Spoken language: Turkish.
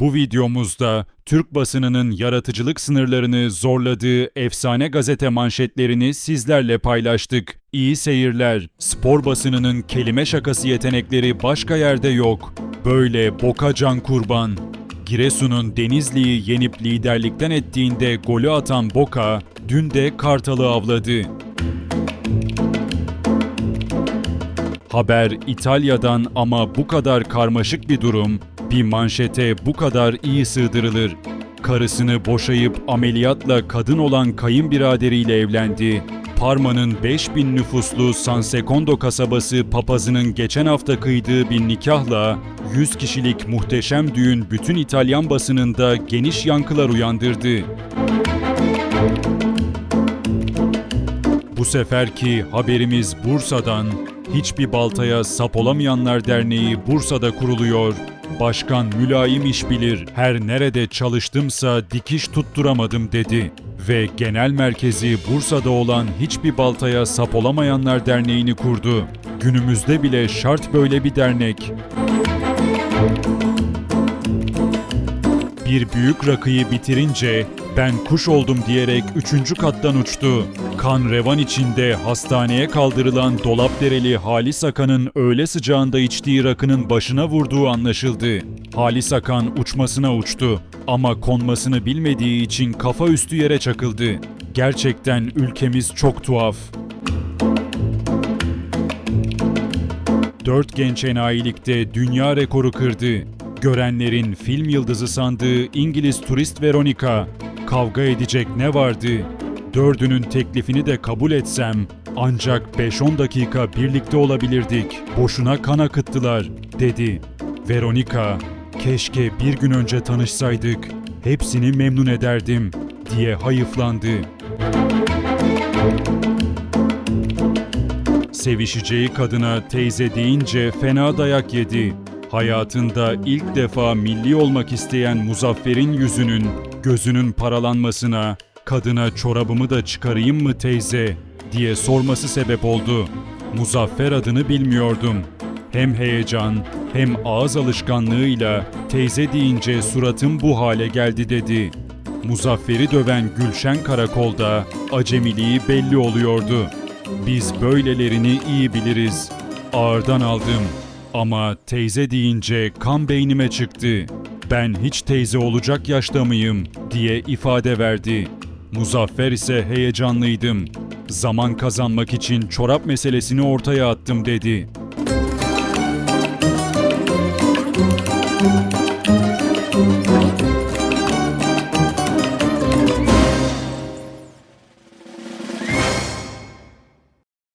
Bu videomuzda Türk basınının yaratıcılık sınırlarını zorladığı efsane gazete manşetlerini sizlerle paylaştık. İyi seyirler. Spor basınının kelime şakası yetenekleri başka yerde yok. Böyle boka can kurban. Giresun'un Denizli'yi yenip liderlikten ettiğinde golü atan Boka, dün de Kartal'ı avladı. Haber İtalya'dan ama bu kadar karmaşık bir durum bir manşete bu kadar iyi sığdırılır. Karısını boşayıp ameliyatla kadın olan kayınbiraderiyle evlendi. Parma'nın 5000 nüfuslu San Secondo kasabası papazının geçen hafta kıydığı bir nikahla 100 kişilik muhteşem düğün bütün İtalyan basınında geniş yankılar uyandırdı. Bu seferki haberimiz Bursa'dan. Hiçbir baltaya sap olamayanlar derneği Bursa'da kuruluyor. Başkan mülayim iş bilir. Her nerede çalıştımsa dikiş tutturamadım dedi. Ve genel merkezi Bursa'da olan Hiçbir Baltaya Sap Olamayanlar Derneği'ni kurdu. Günümüzde bile şart böyle bir dernek. Bir büyük rakıyı bitirince ben kuş oldum diyerek üçüncü kattan uçtu. Kan revan içinde hastaneye kaldırılan Dolapdereli Halis Akan'ın öğle sıcağında içtiği rakının başına vurduğu anlaşıldı. Halis Akan uçmasına uçtu ama konmasını bilmediği için kafa üstü yere çakıldı. Gerçekten ülkemiz çok tuhaf. Dört genç enayilikte dünya rekoru kırdı. Görenlerin film yıldızı sandığı İngiliz turist Veronica. Kavga edecek ne vardı? Dördünün teklifini de kabul etsem ancak 5-10 dakika birlikte olabilirdik. Boşuna kan akıttılar, dedi. Veronica, keşke bir gün önce tanışsaydık. Hepsini memnun ederdim, diye hayıflandı. Sevişeceği kadına teyze deyince fena dayak yedi. Hayatında ilk defa milli olmak isteyen Muzaffer'in yüzünün, gözünün paralanmasına, kadına çorabımı da çıkarayım mı teyze diye sorması sebep oldu. Muzaffer adını bilmiyordum. Hem heyecan hem ağız alışkanlığıyla teyze deyince suratım bu hale geldi dedi. Muzaffer'i döven Gülşen karakolda acemiliği belli oluyordu. Biz böylelerini iyi biliriz. Ağırdan aldım. Ama teyze deyince kan beynime çıktı. Ben hiç teyze olacak yaşta mıyım diye ifade verdi. Muzaffer ise heyecanlıydım. Zaman kazanmak için çorap meselesini ortaya attım dedi.